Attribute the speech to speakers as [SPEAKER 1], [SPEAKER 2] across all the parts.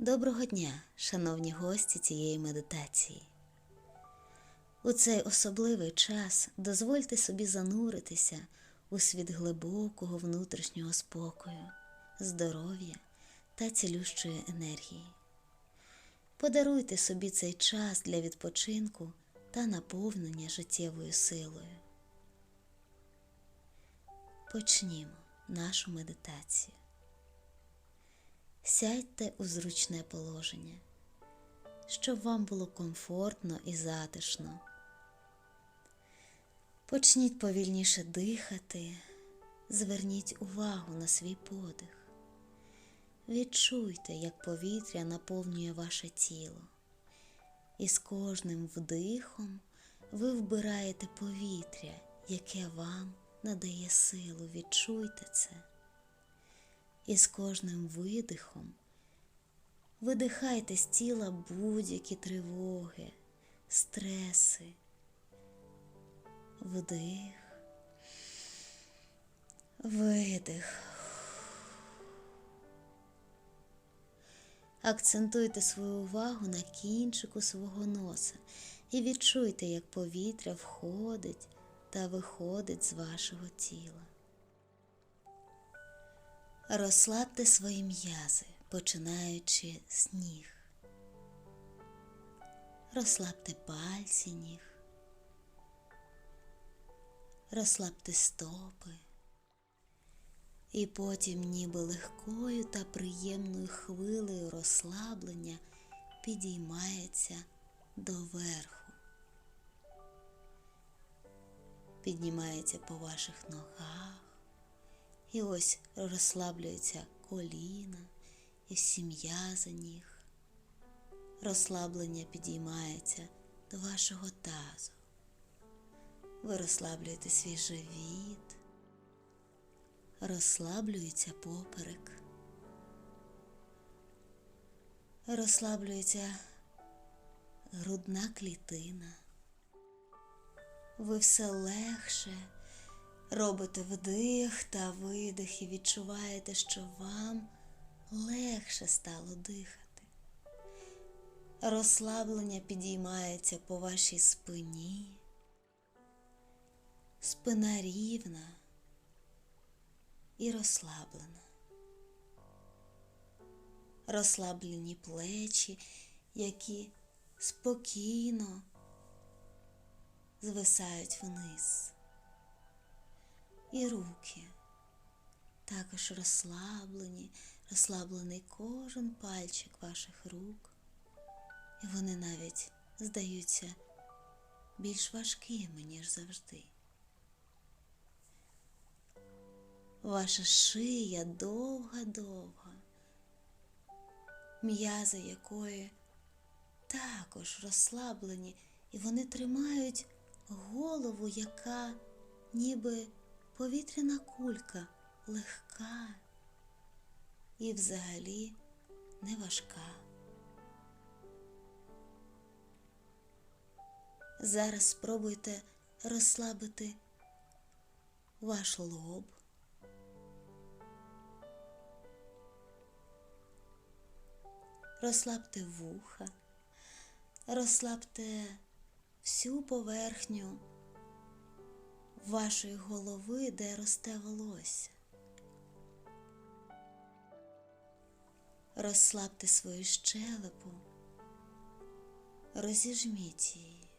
[SPEAKER 1] Доброго дня, шановні гості цієї медитації. У цей особливий час дозвольте собі зануритися у світ глибокого внутрішнього спокою, здоров'я та цілющої енергії. Подаруйте собі цей час для відпочинку та наповнення життєвою силою. Почнімо нашу медитацію. Сядьте у зручне положення, щоб вам було комфортно і затишно. Почніть повільніше дихати, зверніть увагу на свій подих. Відчуйте, як повітря наповнює ваше тіло, і з кожним вдихом ви вбираєте повітря, яке вам надає силу. Відчуйте це. І з кожним видихом видихайте з тіла будь-які тривоги, стреси, вдих, видих. Акцентуйте свою увагу на кінчику свого носа і відчуйте, як повітря входить та виходить з вашого тіла. Розслабте свої м'язи, починаючи з ніг. Розслабте пальці ніг. Розслабте стопи. І потім, ніби легкою та приємною хвилею розслаблення підіймається доверху. Піднімається по ваших ногах. І ось розслаблюються коліна і всі м'язи ніг. Розслаблення підіймається до вашого тазу. Ви розслаблюєте свій живіт, розслаблюється поперек, розслаблюється грудна клітина. Ви все легше робите вдих та видих і відчуваєте, що вам легше стало дихати. Розслаблення підіймається по вашій спині. Спина рівна і розслаблена. Розслаблені плечі, які спокійно звисають вниз і руки також розслаблені, розслаблений кожен пальчик ваших рук, і вони навіть здаються більш важкими, ніж завжди. Ваша шия довга-довга, м'язи якої також розслаблені, і вони тримають голову, яка ніби повітряна кулька легка і взагалі не важка. Зараз спробуйте розслабити ваш лоб. Розслабте вуха, розслабте всю поверхню вашої голови, де росте волосся. Розслабте свою щелепу, розіжміть її.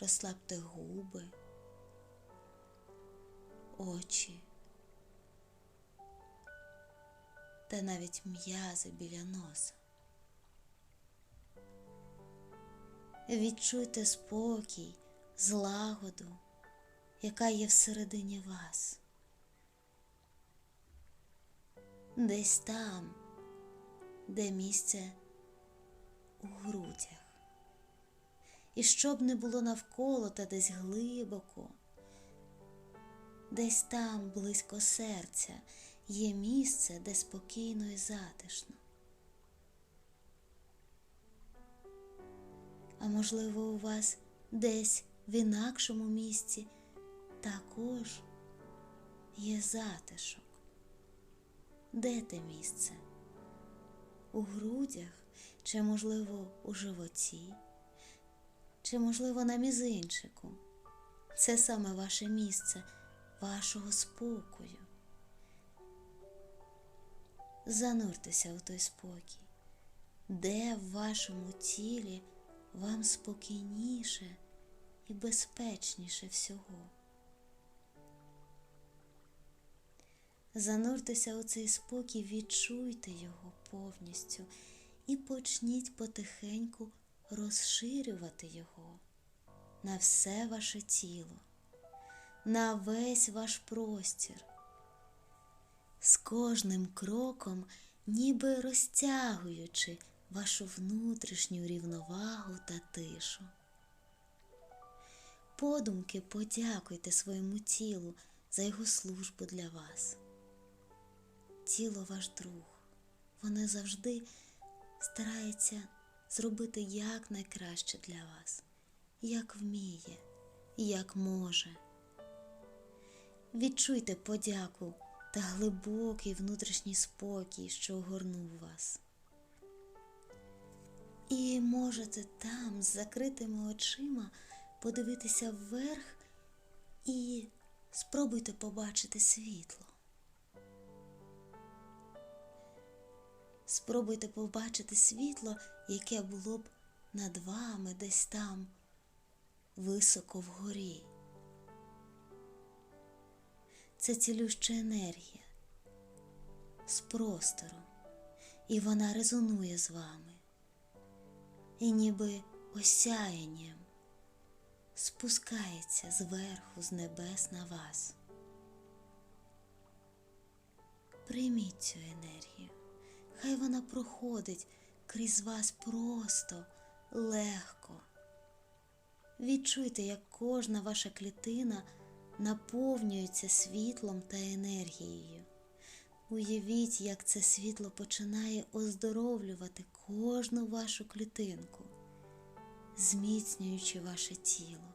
[SPEAKER 1] Розслабте губи, очі та навіть м'язи біля носа. Відчуйте спокій, злагоду, яка є всередині вас. Десь там, де місце у грудях. І щоб не було навколо та десь глибоко, десь там, близько серця, є місце, де спокійно і затишно. А можливо, у вас десь в інакшому місці також є затишок. Де те місце? У грудях, чи, можливо, у животі, чи, можливо, на мізинчику. Це саме ваше місце вашого спокою. Зануртеся у той спокій, де в вашому тілі вам спокійніше і безпечніше всього. Зануртеся у цей спокій, відчуйте його повністю і почніть потихеньку розширювати його на все ваше тіло, на весь ваш простір. З кожним кроком, ніби розтягуючи вашу внутрішню рівновагу та тишу. Подумки подякуйте своєму тілу за його службу для вас. Тіло ваш друг, воно завжди старається зробити якнайкраще для вас, як вміє, як може. Відчуйте подяку та глибокий внутрішній спокій, що огорнув вас. І можете там з закритими очима подивитися вверх і спробуйте побачити світло. Спробуйте побачити світло, яке було б над вами десь там, високо вгорі. Це цілюща енергія з простору, і вона резонує з вами, і ніби осяянням спускається зверху з небес на вас. Прийміть цю енергію, хай вона проходить крізь вас просто, легко. Відчуйте, як кожна ваша клітина наповнюється світлом та енергією. Уявіть, як це світло починає оздоровлювати кожну вашу клітинку, зміцнюючи ваше тіло.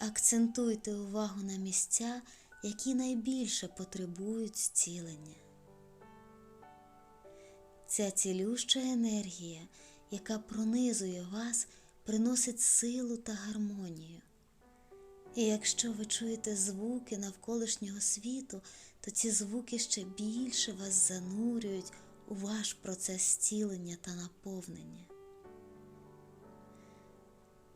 [SPEAKER 1] Акцентуйте увагу на місця, які найбільше потребують зцілення. Ця цілюща енергія, яка пронизує вас, приносить силу та гармонію. І якщо ви чуєте звуки навколишнього світу, то ці звуки ще більше вас занурюють у ваш процес зцілення та наповнення.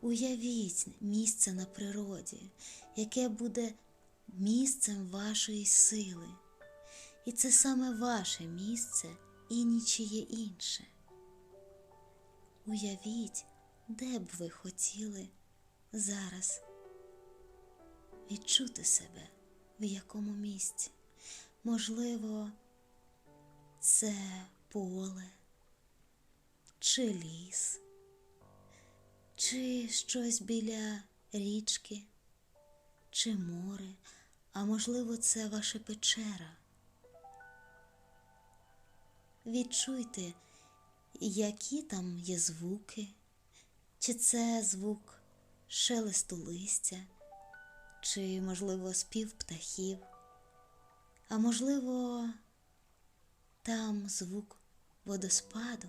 [SPEAKER 1] Уявіть місце на природі, яке буде місцем вашої сили. І це саме ваше місце і нічиє інше. Уявіть, де б ви хотіли зараз відчути себе, в якому місці. Можливо, це поле, чи ліс, чи щось біля річки, чи море, а можливо, це ваша печера. Відчуйте, які там є звуки, чи це звук шелесту листя, чи, можливо, спів птахів, а можливо, там звук водоспаду.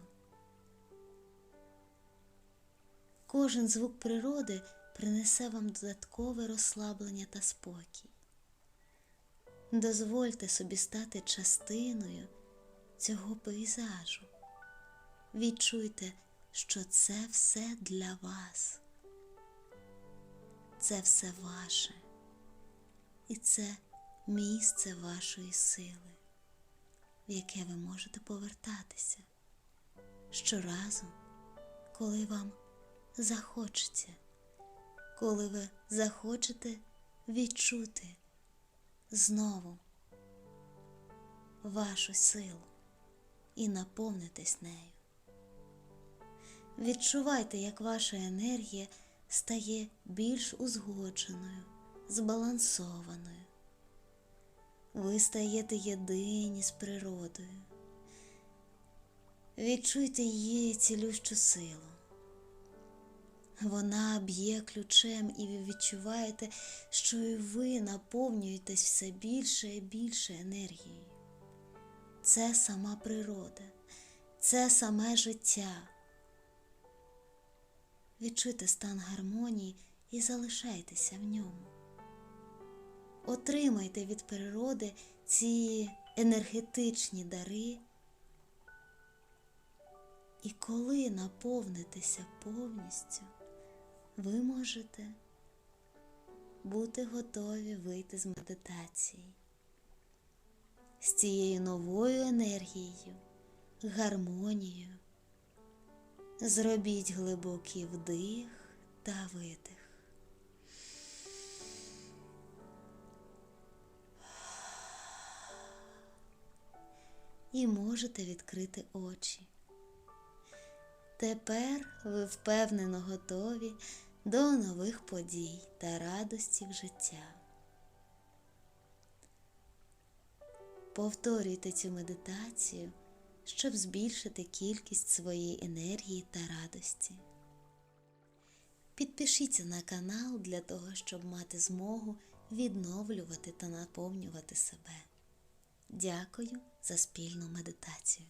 [SPEAKER 1] Кожен звук природи принесе вам додаткове розслаблення та спокій. Дозвольте собі стати частиною цього пейзажу. Відчуйте, що це все для вас. Це все ваше. І це місце вашої сили, в яке ви можете повертатися щоразу, коли вам захочеться, коли ви захочете відчути знову вашу силу і наповнитись нею. Відчувайте, як ваша енергія стає більш узгодженою, збалансованою. Ви стаєте єдині з природою. Відчуйте її цілющу силу. Вона б'є ключем, і ви відчуваєте, що і ви наповнюєтесь все більше і більше енергією. це сама природа, це саме життя. Відчуйте стан гармонії і залишайтеся в ньому. Отримайте від природи ці енергетичні дари. І коли наповнитеся повністю, ви можете бути готові вийти з медитації з цією новою енергією, гармонією. Зробіть глибокий вдих та видих. І можете відкрити очі. Тепер ви впевнено готові до нових подій та радостів життя. Повторюйте цю медитацію, щоб збільшити кількість своєї енергії та радості. Підпишіться на канал для того, щоб мати змогу відновлювати та наповнювати себе. Дякую за спільну медитацію.